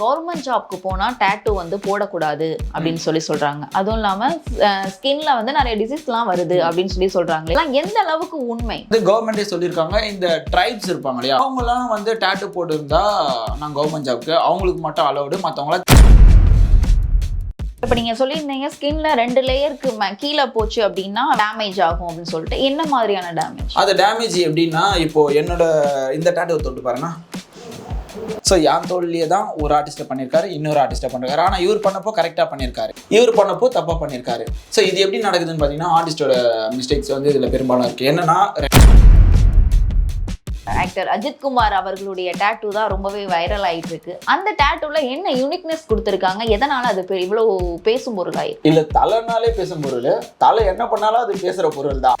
Government ஜாப்க்கு போனா tattoo வந்து போடக்கூடாது அப்படின்னு சொல்லி சொல்றாங்க. அதுவும் இல்லாம ஸ்கின்ல வந்து நிறைய டிசீஸ்லாம் வருது அப்படின்னு சொல்லி இதெல்லாம் எந்த அளவுக்கு உண்மை? வந்து கவர்மெண்டே சொல்லியிருக்காங்க. இந்த ட்ரைப்ஸ் இருப்பாங்க இல்லையா? அவங்கலாம் வந்து டேட்டு போட்டிருந்தா நான் கவர்மெண்ட் ஜாப்க்கு அவங்களுக்கு மட்டும் அலௌடு மற்றவங்கள இப்போ நீங்க சொல்லியிருந்தீங்க ஸ்கின்ல ரெண்டு லேயருக்கு கீழே போச்சு அப்படின்னா டேமேஜ் ஆகும் அப்படின்னு சொல்லிட்டு. என்ன மாதிரியான டேமேஜ் அது டேமேஜ் எப்படின்னா இப்போ என்னோட இந்த டேட்டு தொட்டு பாருங்க ஸோ என் தோல்லையே தான் ஒரு ஆர்டிஸ்ட்டை பண்ணியிருக்காரு இன்னொரு ஆர்டிஸ்ட்டை பண்ணிருக்காரு. ஆனால் இவர் பண்ணப்போ கரெக்டாக பண்ணியிருக்காரு இவர் பண்ணப்போ தப்பாக பண்ணியிருக்காரு ஸோ இது எப்படி நடக்குதுன்னு பார்த்தீங்கன்னா ஆர்டிஸ்டோட மிஸ்டேக்ஸ் வந்து இதில் பெரும்பாலும் இருக்குது என்னன்னா ஆக்டர் அஜித் குமார் அவர்களுடைய டேட்டூ தான் ரொம்பவே வைரல் ஆயிட்டு இருக்கு அந்த டேட்டூல என்ன யூனிக்னஸ் கொடுத்துருக்காங்க? எதனால அது இவ்வளவு பேசும் பொருளாய் இல்லை தலைனாலே பேசும் பொருள். தலை என்ன பண்ணாலும் அது பேசுகிற பொருள் தான்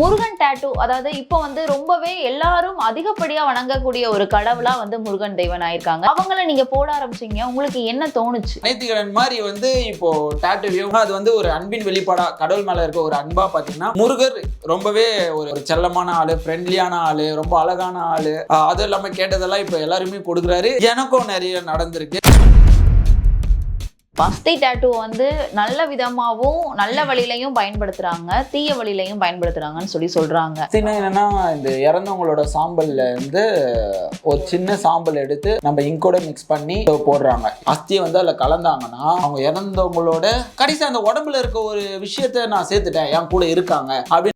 முருகன் டேட்டூ அதாவது இப்போ வந்து ரொம்பவே எல்லாரும் அதிகப்படியா வணங்கக்கூடிய ஒரு கடவுளா வந்து முருகன் தெய்வன் ஆயிருக்காங்க. அவங்கள நீங்க போட ஆரம்பிச்சீங்க. உங்களுக்கு என்ன தோணுச்சு? நேர்த்திக்கடன் மாதிரி வந்து இப்போ டேட்டுவியும் அது வந்து ஒரு அன்பின் வெளிப்பாடா கடவுள் மேல இருக்க ஒரு அன்பா பாத்தீங்கன்னா முருகர் ரொம்பவே ஒரு ஒரு செல்லமான ஆளு ஃப்ரெண்ட்லியான ஆளு ரொம்ப அழகான ஆளு. அது அதுவும் இல்லாம கேட்டதெல்லாம் இப்போ எல்லாருமே கொடுக்குறாரு. எனக்கும் நிறைய நடந்திருக்கு. பஸ்தி டேட்டூ வந்து நல்ல விதமாவும் நல்ல வழியிலையும் பயன்படுத்துறாங்க தீய வழியிலையும் பயன்படுத்துறாங்கன்னு சொல்லி சொல்றாங்க. சின்ன என்னன்னா இந்த இறந்தவங்களோட சாம்பல்ல இருந்து ஒரு சின்ன சாம்பல் எடுத்து நம்ம இங்கோட மிக்ஸ் பண்ணி போடுறாங்க. அஸ்தியை வந்து அதில் கலந்தாங்கன்னா அவங்க இறந்தவங்களோட கடைசி அந்த உடம்புல இருக்க ஒரு விஷயத்த நான் சேர்த்துட்டேன் என் கூட இருக்காங்க அப்படின்னு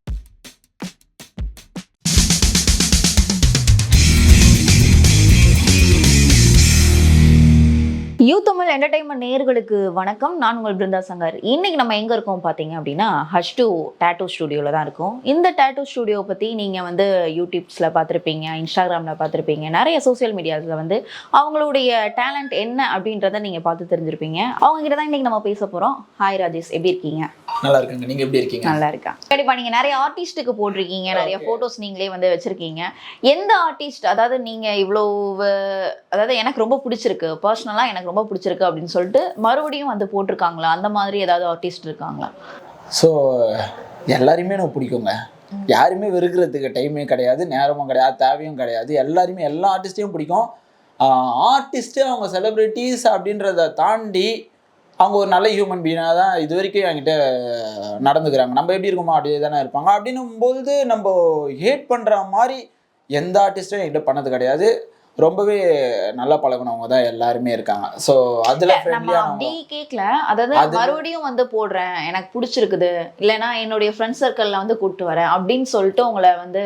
தமிழ் என்டர்டைன்மெண்ட் நேயர்களுக்கு வணக்கம். நான் உங்கள் பிருந்தா சங்கர். இன்னைக்கு நம்ம எங்க இருக்கோம் பாத்தீங்க அப்படின்னா ஹஷ் டூ டேட்டூ ஸ்டுடியோல தான் இருக்கோம். இந்த டேட்டூ ஸ்டுடியோ பத்தி நீங்க வந்து யூடியூப்ஸ்ல பார்த்திருப்பீங்க இன்ஸ்டாகிராம்ல பார்த்திருப்பீங்க நிறைய சோஷியல் மீடியாஸ்ல வந்து அவங்களுடைய டேலண்ட் என்ன அப்படின்றத நீங்க பார்த்து தெரிஞ்சிருப்பீங்க. அவங்க கிட்ட தான் இன்னைக்கு நம்ம பேச போறோம். ஹாய் ராஜேஷ் எப்படி இருக்கீங்க? நல்லா இருக்குங்க. நீங்க எப்படி இருக்கீங்க? நல்லா இருக்கா கண்டிப்பா நீங்க நிறைய ஆர்டிஸ்ட்டுக்கு போட்டிருக்கீங்க நிறைய போட்டோஸ் நீங்களே வந்து வச்சிருக்கீங்க. எந்த ஆர்டிஸ்ட் அதாவது நீங்க இவ்வளவு அதாவது எனக்கு ரொம்ப பிடிச்சிருக்கு. பர்சனலா எனக்கு ரொம்ப பிடிச்சிருக்கு. அப்படின்னு சொல்லிட்டு மறுபடியும் வந்து போட்டிருக்காங்களா? அந்த மாதிரி ஏதாவது ஆர்டிஸ்ட் இருக்காங்களா? ஸோ எல்லாரையுமே எனக்கு பிடிக்குங்க. யாருமே வெறுக்கிறதுக்கு டைமே கிடையாது நேரமும் கிடையாது தேவையும் கிடையாது. எல்லாருமே எல்லா ஆர்டிஸ்ட்டையும் பிடிக்கும். ஆர்டிஸ்ட்டு அவங்க செலிப்ரிட்டிஸ் அப்படின்றத தாண்டி அவங்க ஒரு நல்ல ஹியூமன் பீனாக தான் இது வரைக்கும் என்கிட்ட நடந்துக்கிறாங்க. நம்ம எப்படி இருக்கோமோ அப்படியே தானே இருப்பாங்க. அப்படின்னும் போது நம்ம ஹேட் பண்ணுற மாதிரி எந்த ஆர்டிஸ்ட்டும் என்கிட்ட பண்ணது கிடையாது. ரொம்பவே நல்லா பழகுனவங்க தான் எல்லாருமே இருக்காங்க. ஸோ அதில் அப்படி கேட்கல அதாவது அது- மறுபடியும் வந்து போடுறேன். எனக்கு பிடிச்சிருக்குது. இல்லைன்னா என்னுடைய ஃப்ரெண்ட் சர்க்கிள்ல வந்து கூப்பிட்டு வரேன். அப்படின்னு சொல்லிட்டு உங்களை வந்து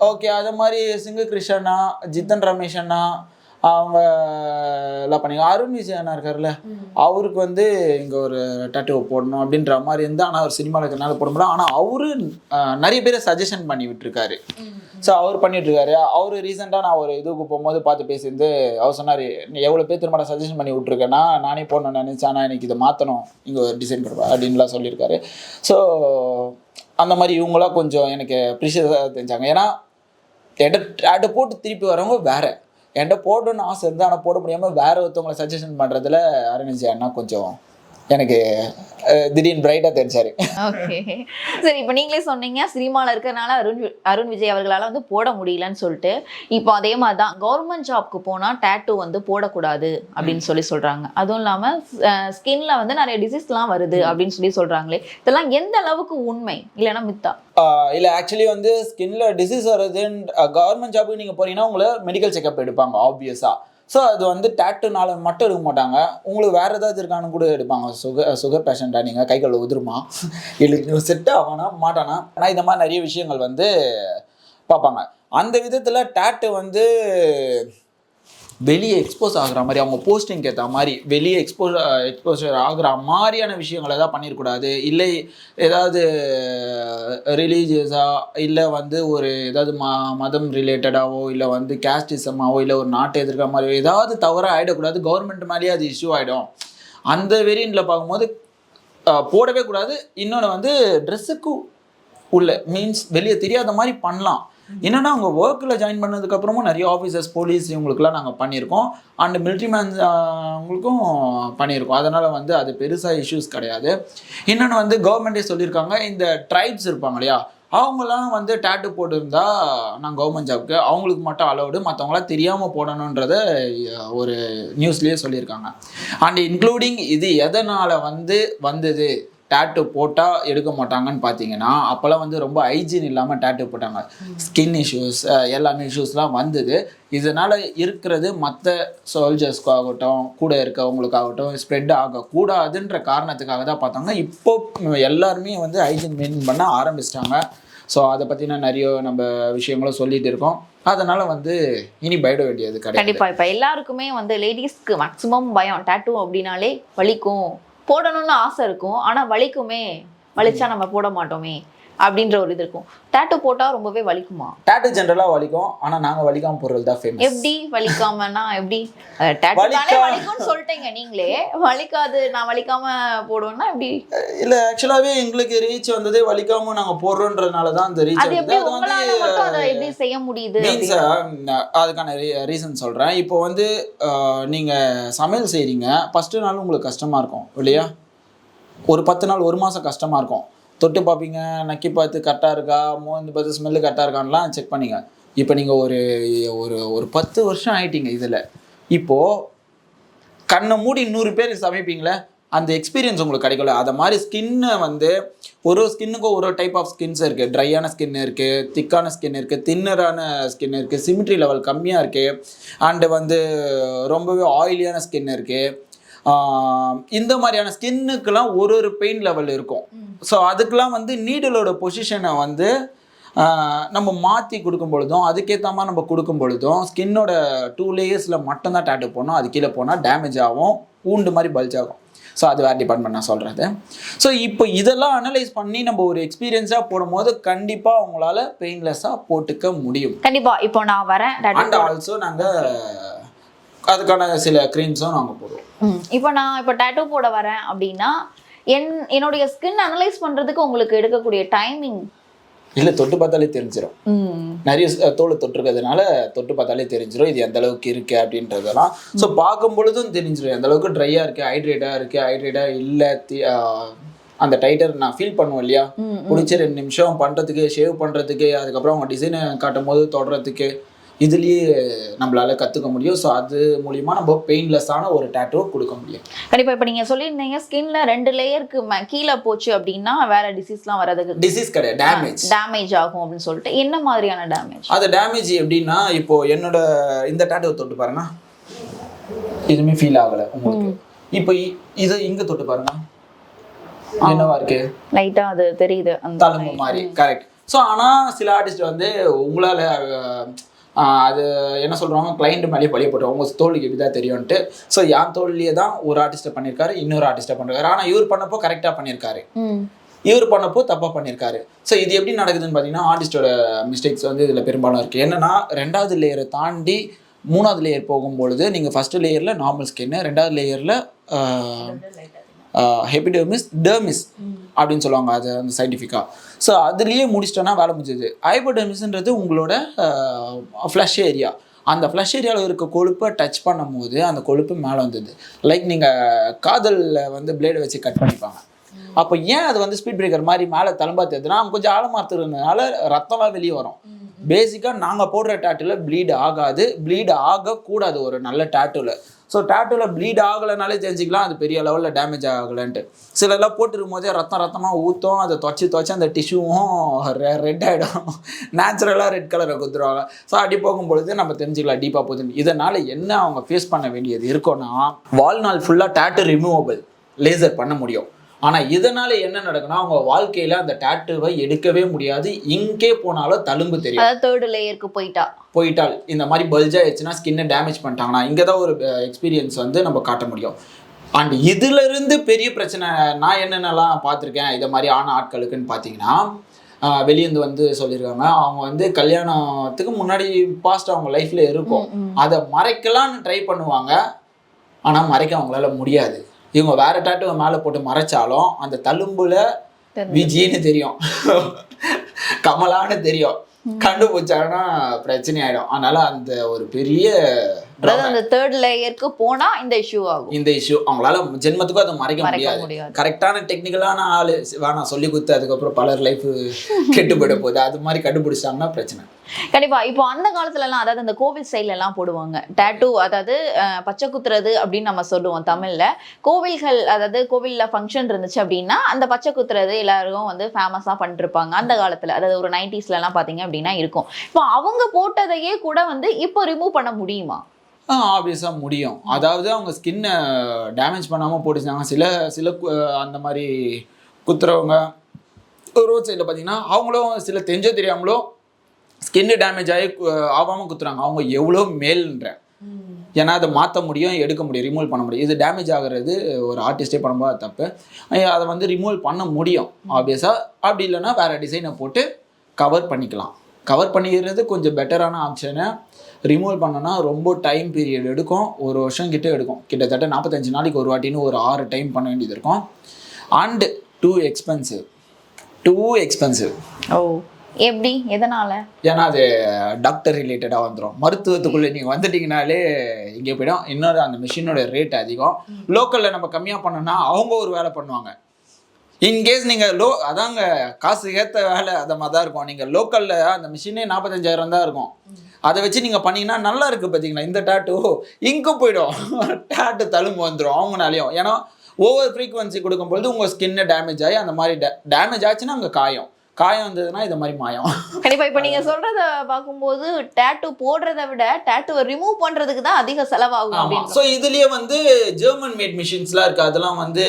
ஓகே அது மாதிரி சிங்கு கிருஷ்ணா ஜித்தன் ரமேஷ் அண்ணா அவங்க எல்லாம் பண்ணி அருண் விஜய் அண்ணா இருக்கார்ல அவருக்கு வந்து இங்கே ஒரு டட்டு போடணும் அப்படின்ற மாதிரி இருந்து ஆனால் அவர் சினிமாவில் இருக்கிறனால போட முடியல. ஆனால் அவரு நிறைய பேரை சஜஷன் பண்ணி விட்டுருக்காரு. ஸோ அவர் பண்ணிட்டு இருக்காரு அவர் ரீசெண்டாக நான் ஒரு இதுக்கு போகும்போது பார்த்து பேசியிருந்து அவர் சொன்னார் எவ்வளோ பேர் திரும்ப சஜஷன் பண்ணி விட்ருக்கேன்னா நானே போடணும்னு நினச்சேன். ஆனால் எனக்கு இதை மாற்றணும் இங்கே ஒரு டிசைன் பண்ணுவேன் அப்படின்லாம் சொல்லியிருக்காரு. ஸோ அந்த மாதிரி இவங்களாம் கொஞ்சம் எனக்கு ப்ரிஷியஸாக தெரிஞ்சாங்க. ஏன்னா அதை போட்டு திருப்பி வரவங்க வேற. என்கிட்ட போடணும்னு ஆசை இருந்தால் ஆனால் போட முடியாமல் வேற ஒருத்தவங்களை சஜஷன் பண்ணுறதுல அரவிந்த் அண்ணா கொஞ்சம் எனக்கு திடீர்னு பிரைட்டாக தெரிஞ்சாரு ஓகே சரி இப்போ நீங்களே சொன்னீங்க சினிமாவில் இருக்கிறனால அருண் அருண் விஜய் அவர்களால் வந்து போட முடியலன்னு சொல்லிட்டு இப்போ அதே மாதிரி தான் கவர்மெண்ட் ஜாப்க்கு போனால் டேட்டூ வந்து போடக்கூடாது அப்படின்னு சொல்லி சொல்கிறாங்க அதுவும் இல்லாமல் ஸ்கின்ல வந்து நிறைய டிசீஸ்லாம் வருது அப்படின்னு சொல்லி சொல்கிறாங்களே இதெல்லாம் எந்த அளவுக்கு உண்மை? இல்லைன்னா மித்தா? இல்லை ஆக்சுவலி வந்து ஸ்கின்ல டிசீஸ் வருதுன்னு கவர்மெண்ட் ஜாபுக்கு நீங்கள் போறீங்கன்னா உங்களை மெடிக்கல் செக்அப் எடுப்பாங்க ஆப்வியஸாக ஸோ அது வந்து டேட்டுனால மட்டும் எடுக்க மாட்டாங்க. உங்களுக்கு வேறு ஏதாவது இருக்கான்னு கூட எடுப்பாங்க. சுகர் சுகர் பேஷண்ட்டாக நீங்கள் கை கால் உதிருமா? இல்லை செட் ஆகானா மாட்டானா? ஆனால் இந்த மாதிரி நிறைய விஷயங்கள் வந்து பார்ப்பாங்க. அந்த விதத்தில் டேட்டு வந்து வெளியே எக்ஸ்போஸ் ஆகிற மாதிரி அவங்க போஸ்டிங் ஏற்ற மாதிரி வெளியே எக்ஸ்போஸ் எக்ஸ்போசர் ஆகிற மாதிரியான விஷயங்களை தான் பண்ணிடக்கூடாது இல்லை ஏதாவது ரிலீஜியஸாக இல்லை வந்து ஒரு ஏதாவது ம மதம் ரிலேட்டடாகவோ இல்லை வந்து கேஸ்டிசமாவோ இல்லை ஒரு நாட்டை எதிர்க்கிற மாதிரி ஏதாவது தவறாக ஆகிடக்கூடாது கவர்மெண்ட் மேலேயே அது இஷ்யூ ஆகிடும் அந்த வேரியண்ட்டில் பார்க்கும்போது போடவே கூடாது. இன்னொன்று வந்து ட்ரெஸ்ஸுக்கு உள்ள மீன்ஸ் வெளியே தெரியாத மாதிரி பண்ணலாம். என்னன்னா அவங்க ஒர்க்கில் ஜாயின் பண்ணதுக்கப்புறமும் நிறைய ஆஃபீஸர்ஸ் போலீஸ் இவங்களுக்குலாம் நாங்கள் பண்ணியிருக்கோம். அண்ட் மிலிட்ரி மேன்ஸ் அவங்களுக்கும் பண்ணியிருக்கோம். அதனால் வந்து அது பெருசாக இஷ்யூஸ் கிடையாது. இன்னொன்று வந்து கவர்மெண்ட்டே சொல்லியிருக்காங்க இந்த ட்ரைப்ஸ் இருப்பாங்க இல்லையா? அவங்களாம் வந்து டேட்டு போட்டிருந்தா நான் கவர்மெண்ட் ஜாப்க்கு அவங்களுக்கு மட்டும் அலௌடு மற்றவங்களாம் தெரியாமல் போடணுன்றத ஒரு நியூஸ்லேயே சொல்லியிருக்காங்க. அண்ட் இன்க்ளூடிங் இது எதனால் வந்து வந்தது? டேட்டு போட்டால் எடுக்க மாட்டாங்கன்னு பார்த்தீங்கன்னா அப்போல்லாம் வந்து ரொம்ப ஹைஜீன் இல்லாமல் டேட்டு போட்டாங்க. ஸ்கின் இஷ்யூஸ் எல்லாமே இஷ்யூஸ்லாம் வந்தது. இதனால் இருக்கிறது மற்ற சோல்ஜர்ஸ்க்காகட்டும் கூட இருக்கவங்களுக்காகட்டும் ஸ்ப்ரெட் ஆகக்கூடாதுன்ற காரணத்துக்காக தான் பார்த்தாங்க. இப்போ எல்லாருமே வந்து ஹைஜீன் மெயின்டைன் பண்ண ஆரம்பிச்சிட்டாங்க. ஸோ அதை பற்றின நிறைய நம்ம விஷயங்களும் சொல்லிட்டு இருக்கோம். அதனால் வந்து இனி பயப்பட வேண்டியது கிடையாது. கண்டிப்பா இப்ப எல்லாருக்குமே வந்து லேடிஸ்க்கு மேக்ஸிமம் பயம். டாட்டூ அப்படின்னாலே வலிக்கும். போடணும்னு ஆசை இருக்கும். ஆனால் வலிக்குமே. வலிச்சா நம்ம போட மாட்டோமே. அப்படின்ற ஒரு இது இருக்கும். டாட்டூ போட்டா ரொம்பவே வலிக்குமா? டேட்டு ஜென்ரலாக வலிக்கும். ஆனால் நாங்கள் வலிக்காமல் போடுறது தான் ஃபேமஸ் எப்படி வலிக்காமனா எப்படி? டாட்டூ வலிக்கும்னு சொல்லிட்டீங்க நீங்களே. வலிக்காது நான் வலிக்காம போடுவேன்னா எப்படி? இல்லை ஆக்சுவலாகவே எங்களுக்கு ரீச் வந்ததே வலிக்காமல் நாங்கள் போடுறோன்றதுனால தான் அந்த ரீச் அது எப்படி உங்களால மட்டும் அதை எப்படி செய்ய முடியுது மீன்ஸ்? அதுக்கான ரீசன் சொல்கிறேன் இப்போ வந்து நீங்கள் சமையல் செய்கிறீங்க ஃபஸ்ட்டு நாள் உங்களுக்கு கஷ்டமாக இருக்கும் இல்லையா? ஒரு பத்து நாள் ஒரு மாதம் கஷ்டமாக இருக்கும். தொட்டு பார்ப்பீங்க நக்கி பார்த்து கரெக்டாக இருக்கா மோந்து பார்த்து ஸ்மெல்லு கரெக்டாக இருக்கான்லாம் செக் பண்ணிங்க. இப்போ நீங்கள் ஒரு ஒரு ஒரு பத்து வருஷம் ஆயிட்டீங்க இதில். இப்போது கண்ணை மூடி நூறு பேர் சமைப்பீங்களே அந்த எக்ஸ்பீரியன்ஸ் உங்களுக்கு கிடைக்கல. அதை மாதிரி ஸ்கின்னை வந்து ஒரு ஸ்கின்னுக்கும் ஒரு டைப் ஆஃப் ஸ்கின்ஸ் இருக்குது ட்ரையான ஸ்கின் இருக்குது திக்கான ஸ்கின் இருக்குது தின்னரான ஸ்கின் இருக்குது சிமிட்ரி லெவல் கம்மியாக இருக்குது அண்டு வந்து ரொம்பவே ஆயிலியான ஸ்கின் இருக்குது இந்த மாதிரியான ஸ்கின்னுக்கெல்லாம் ஒரு ஒரு பெயின் லெவல் இருக்கும். ஸோ அதுக்கெல்லாம் வந்து நீடலோட பொசிஷனை வந்து நம்ம மாற்றி கொடுக்கும் பொழுதும் அதுக்கேற்ற மாதிரி நம்ம கொடுக்கும் பொழுதும் ஸ்கின்னோட டூ லேயர்ஸில் மட்டும்தான் டேட்டு போடணும். அது கீழே போனால் டேமேஜ் ஆகும் பூண்டு மாதிரி பல்ஜ் ஆகும். ஸோ அது வேறு டிபார்ட்மெண்ட் நான் சொல்கிறது ஸோ இப்போ இதெல்லாம் அனலைஸ் பண்ணி நம்ம ஒரு எக்ஸ்பீரியன்ஸாக போடும்போது கண்டிப்பாக அவங்களால பெயின்லெஸ்ஸாக போட்டுக்க முடியும். கண்டிப்பா. இப்போ நான் வரேன். அண்ட் ஆல்சோ நாங்கள் அதுக்கான சில க்ரீம்ஸும் நாங்கள் போடுவோம். இப்போ நான் இப்போ டேட்டூ போட வரேன் அப்படின்னா என் என்னுடைய ஸ்கின் அனலைஸ் பண்றதுக்கு உங்களுக்கு எடுக்கக்கூடிய டைமிங் இல்லை தொட்டு பார்த்தாலே தெரிஞ்சிடும் நிறைய தோல் தொட்டிருக்கிறதுனால தொட்டு பார்த்தாலே தெரிஞ்சிடும் இது எந்த அளவுக்கு இருக்கு அப்படின்றதெல்லாம். ஸோ பார்க்கும் பொழுதும் தெரிஞ்சிடும் எந்த அளவுக்கு ட்ரையாக இருக்கு ஹைட்ரேட்டாக இருக்கு ஹைட்ரேட்டாக இல்லை அந்த டைட்டர் நான் ஃபீல் பண்ணுவேன் இல்லையா? பிடிச்ச ரெண்டு நிமிஷம் பண்ணுறதுக்கு ஷேவ் பண்ணுறதுக்கு அதுக்கப்புறம் அவங்க டிசைனை காட்டும் போது தொடுறதுக்கு இதுலேயே நம்மளால கற்றுக்க முடியும். ஸோ அது மூலியமா நம்ம பெயின்லெஸ்ஸான ஒரு டேட்டோ கொடுக்க முடியும். கண்டிப்பா இப்போ நீங்க சொல்லியிருந்தீங்க ஸ்கின்ல ரெண்டு லேயருக்கு கீழே போச்சு அப்படின்னா வேற டிசீஸ்லாம் வரதுக்கு டிசீஸ் கிடையாது டேமேஜ் டேமேஜ் ஆகும் அப்படின்னு சொல்லிட்டு. என்ன மாதிரியான டேமேஜ் அது டேமேஜ் எப்படின்னா இப்போ என்னோட இந்த டேட்டோ தொட்டு பாருங்க. எதுவுமே ஃபீல் ஆகலை உங்களுக்கு. இப்போ இதை இங்க தொட்டு பாருங்க. என்னவா இருக்கு? லைட்டா அது தெரியுது. அந்த மாதிரி கரெக்ட் ஸோ ஆனால் சில ஆர்டிஸ்ட் வந்து உங்களால் அது என்ன சொல்கிறாங்க கிளைண்ட் மேலேயே பழிய போட்டு உங்க தோல்விக்கு எப்படி தான் தெரியும்ன்ட்டு. ஸோ என் தோல்வியே தான் ஒரு ஆர்டிஸ்ட்டை பண்ணியிருக்காரு இன்னொரு ஆர்டிஸ்ட்டை பண்ணிருக்காரு. ஆனால் இவர் பண்ணப்போ கரெக்டாக பண்ணியிருக்காரு இவர் பண்ணப்போ தப்பாக பண்ணியிருக்காரு ஸோ இது எப்படி நடக்குதுன்னு பார்த்தீங்கன்னா ஆர்டிஸ்டோட மிஸ்டேக்ஸ் வந்து இதில் பெரும்பாலும் இருக்குது என்னன்னா ரெண்டாவது லேயரை தாண்டி மூணாவது லேயர் போகும்பொழுது நீங்கள் ஃபஸ்ட்டு லேயரில் நார்மல் ஸ்கின்னு ரெண்டாவது லேயரில் ஹெபிடர்மிஸ் டெர்மிஸ் அப்படின்னு சொல்லுவாங்க அது அந்த சயின்டிஃபிக்காக ஸோ அதுலேயே முடிச்சிட்டோன்னா வேலை முடிஞ்சது. ஹைபோடெர்மிஸ்ன்றது உங்களோட ஃப்ளஷ் ஏரியா அந்த ஃப்ளஷ் ஏரியாவில் இருக்க கொழுப்பை டச் பண்ணும்போது அந்த கொழுப்பு மேலே வந்தது. லைக் நீங்கள் காதலில் வந்து பிளேடை வச்சு கட் பண்ணிப்பாங்க. அப்போ ஏன் அது வந்து ஸ்பீட் பிரேக்கர் மாதிரி மேலே தழும்பா தெரியுதுன்னா அவங்க கொஞ்சம் ஆழமாக இருக்கிறதுனால ரத்தம்லாம் வெளியே வரும். பேசிக்காக நாங்கள் போடுற டேட்டில் ப்ளீட் ஆகாது. ப்ளீட் ஆகக்கூடாது ஒரு நல்ல டேட்டூவில் ஸோ டேட்டூவில் ப்ளீட் ஆகலைனாலே தெரிஞ்சுக்கலாம் அது பெரிய லெவலில் டேமேஜ் ஆகலைன்ட்டு. சிலர்லாம் போட்டுருக்கும் போதே ரத்தம் ரத்தமாக ஊற்றும் அதை துவச்சி துவச்சி அந்த டிஷ்யூவும் ரெட் ஆகிடும் நேச்சுரலாக ரெட் கலரை கொடுத்துருவாங்க ஸோ அப்படி போகும்பொழுது நம்ம தெரிஞ்சுக்கலாம் டீப்பாக போகுதுன்னு. இதனால் என்ன அவங்க ஃபேஸ் பண்ண வேண்டியது இருக்கும்னா வாழ்நாள் ஃபுல்லாக டேட்டு ரிமூவபிள் லேசர் பண்ண முடியும். ஆனால் இதனால என்ன நடக்கும்னா அவங்க வாழ்க்கையில அந்த டேட்டுவை எடுக்கவே முடியாது. இங்கே போனாலும் தழும்பு தெரியும் அதாவது தேர்ட் லேயருக்கு போயிட்டா? போயிட்டால். இந்த மாதிரி பல்ஜ் ஆயிடுச்சுன்னா ஸ்கின்னை டேமேஜ் பண்ணிட்டாங்கன்னா இங்கே தான் ஒரு எக்ஸ்பீரியன்ஸ் வந்து நம்ம காட்ட முடியும். அண்ட் இதுல இருந்து பெரிய பிரச்சனை நான் என்னென்னலாம் பார்த்துருக்கேன் இதை மாதிரி ஆன ஆட்களுக்குன்னு பார்த்தீங்கன்னா வெளியேந்து வந்து சொல்லியிருக்காங்க அவங்க வந்து கல்யாணத்துக்கு முன்னாடி பாஸ்ட் அவங்க லைஃப்ல இருக்கும். அதை மறைக்கலாம்னு ட்ரை பண்ணுவாங்க. ஆனால் மறைக்க அவங்களால முடியாது. இவங்க வேற டாட்டுவை மேலே போட்டு மறைச்சாலும் அந்த தழும்புல. விஜின்னு தெரியும். கமலான்னு தெரியும். கண்டுபிடிச்சாங்கன்னா பிரச்சனை ஆயிடும் அதனால அந்த ஒரு பெரிய அந்த தேர்ட் லேயருக்கு போனா இந்த இஷ்யூ ஆகும். இந்த இஷ்யூ அவங்களால ஜென்மத்துக்கும் அதை மறைக்க முடியாது. கரெக்டான டெக்னிக்கலான ஆளு வேணாம் சொல்லி கொடுத்து அதுக்கப்புறம் பலர் லைஃப் கெட்டு போயிட போகுது. அது மாதிரி கண்டுபிடிச்சாங்கன்னா பிரச்சனை. கண்டிப்பா. இப்போ அந்த காலத்துல எல்லாம் அதாவது இந்த கோவில் சைட்ல எல்லாம் போடுவாங்க. டேட்டூ அதாவது பச்சை குத்துறது அப்படின்னு நம்ம சொல்லுவோம் தமிழ்ல. கோவில்கள் அதாவது கோவில்ல ஃபங்க்ஷன் இருந்துச்சு அப்படின்னா அந்த பச்சை குத்துறது எல்லாரும் வந்து ஃபேமஸா பண்ணிருப்பாங்க. அந்த காலத்துல அதாவது ஒரு நைன்டிஸ்ல எல்லாம் பாத்தீங்க அப்படின்னா இருக்கும். இப்போ அவங்க போட்டதையே கூட வந்து இப்போ ரிமூவ் பண்ண முடியுமா? ஆப்வியஸாக முடியும். அதாவது அவங்க ஸ்கின்னை டேமேஜ் பண்ணாமல் போட்டுச்சாங்க சில சில கு- அந்த மாதிரி குத்துறவங்க ரோட் சைடில் பார்த்தீங்கன்னா அவங்களும் சில தெரிஞ்சோ தெரியாமலோ ஸ்கின்னு டேமேஜ் ஆகி ஆகாமல் குத்துறாங்க. அவங்க எவ்வளோ மேல்ன்ற. ஏன்னா அதை மாற்ற முடியும் எடுக்க முடியும் ரிமூவ் பண்ண முடியும். இது டேமேஜ் ஆகிறது ஒரு ஆர்டிஸ்டே பண்ணும்போது தப்பு. அதை வந்து ரிமூவ் பண்ண முடியும் ஆப்வியஸாக அப்படி இல்லைன்னா வேறு டிசைனை போட்டு கவர் பண்ணிக்கலாம். கவர் பண்ணிக்கிறது கொஞ்சம் பெட்டரான ஆப்ஷனை ரிமூவ் பண்ணனா ரொம்ப டைம் பீரியட் எடுக்கும். ஒரு வருஷம் கிட்டே எடுக்கும். கிட்டத்தட்ட நாற்பத்தஞ்சு நாளைக்கு ஒரு வாட்டின்னு ஒரு ஆறு டைம் பண்ண வேண்டியது இருக்கும். And too expensive too expensive ஓ. எப்படி? எதனால? ஏன்னா அது டாக்டர் ரிலேட்டடாக வந்துடும் மருத்துவத்துக்குள்ளே நீங்கள் வந்துட்டீங்கனாலே இங்கே போயிடும். இன்னொரு அந்த மிஷினோட ரேட் அதிகம். லோக்கலில் நம்ம கம்மியாக பண்ணோம்னா அவங்க ஒரு வேலை பண்ணுவாங்க. இன்கேஸ் நீங்கள் லோ அதாங்க காசு ஏற்ற வேலை அந்த மாதிரி தான் இருக்கும். நீங்கள் லோக்கலில் அந்த மிஷினே நாற்பத்தஞ்சாயிரம் தான் இருக்கும். அதை வச்சு நீங்கள் பண்ணீங்கன்னா நல்லா இருக்குது பார்த்தீங்களா இந்த டாட்டு இங்கு போயிடும். டாட்டு தழும்பு வந்துடும் அவங்கனாலையும். ஏன்னா ஓவர் ஃப்ரீக்வன்சி கொடுக்கும்பொழுது உங்கள் ஸ்கின்னு டேமேஜ் ஆகி அந்த மாதிரி டேமேஜ் ஆச்சுன்னா அங்கே காயம். காயம் வந்ததுன்னா இது மாதிரி மாயம். கண்டிப்பா இப்ப நீங்க சொல்றத பார்க்கும்போது டேட்டூ போடுறதை விட டேட்டூவை ரிமூவ் பண்றதுக்கு தான் அதிக செலவாகும் ஆமா. ஸோ இதுலயே வந்து ஜெர்மன் மேட் மிஷின்ஸ்லாம் இருக்கு. அதெல்லாம் வந்து